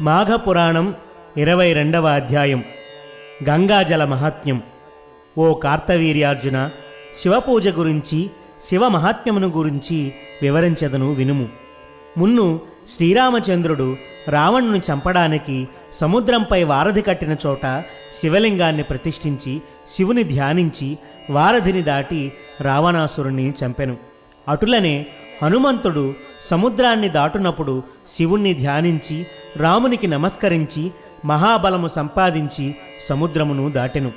మాఘపురాణం ఇరవై రెండవ అధ్యాయం. గంగాజల మహాత్మ్యం. ఓ కార్తవీర్యార్జున శివపూజ గురించి శివ మహాత్మ్యమును గురించి వివరించదను వినుము. మున్ను శ్రీరామచంద్రుడు రావణుని చంపడానికి సముద్రంపై వారధి కట్టిన చోట శివలింగాన్ని ప్రతిష్ఠించి శివుని ధ్యానించి వారధిని దాటి రావణాసురుణ్ణి చంపెను. అటులనే హనుమంతుడు సముద్రాన్ని దాటునప్పుడు శివుణ్ణి ధ్యానించి రామునికి నమస్కరించి మహాబలము సంపాదించి సముద్రమును దాటెను.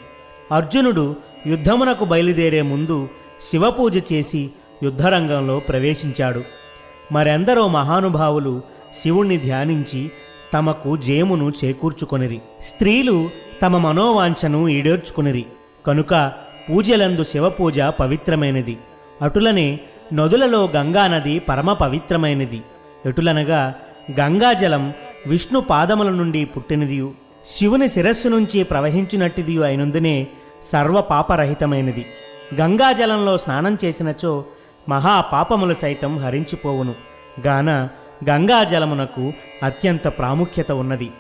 అర్జునుడు యుద్ధమునకు బయలుదేరే ముందు శివపూజ చేసి యుద్ధరంగంలో ప్రవేశించాడు. మరెందరో మహానుభావులు శివుణ్ణి ధ్యానించి తమకు జయమును చేకూర్చుకొనిరి. స్త్రీలు తమ మనోవాంఛను ఈడేర్చుకునిరి. కనుక పూజలందు శివపూజ పవిత్రమైనది. అటులనే నదులలో గంగానది పరమ పవిత్రమైనది. ఎటులనగా గంగాజలం విష్ణు పాదముల నుండి పుట్టినదియు శివుని శిరస్సు నుంచి ప్రవహించినట్టిదియు అయినందునే సర్వపాపరహితమైనది గంగాజలంలో స్నానం చేసినచో మహా పాపములు సైతం హరించిపోవును. గాన గంగాజలమునకు అత్యంత ప్రాముఖ్యత ఉన్నది.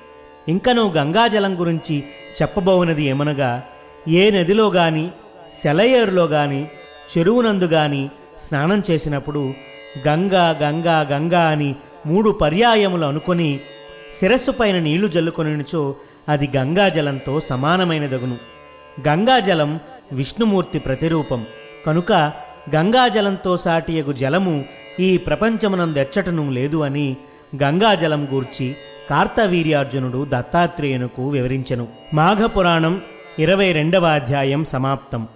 ఇంకను గంగాజలం గురించి చెప్పబోవునది ఏమనగా ఏ నదిలో గాని సెలయేరులో గాని చెరువునందు గాని స్నానం చేసినప్పుడు గంగా గంగా గంగా అని మూడు పర్యాయములు అనుకొని శిరస్సు పైన నీళ్ళు జల్లుకొనిచో అది గంగాజలంతో సమానమైనదగును. గంగాజలం విష్ణుమూర్తి ప్రతిరూపం. కనుక గంగాజలంతో సాటియగు జలము ఈ ప్రపంచమునందెచ్చటను లేదు అని గంగాజలం గూర్చి కార్తవీర్యార్జునుడు దత్తాత్రేయునకు వివరించెను. మాఘపురాణం ఇరవై రెండవ అధ్యాయం సమాప్తం.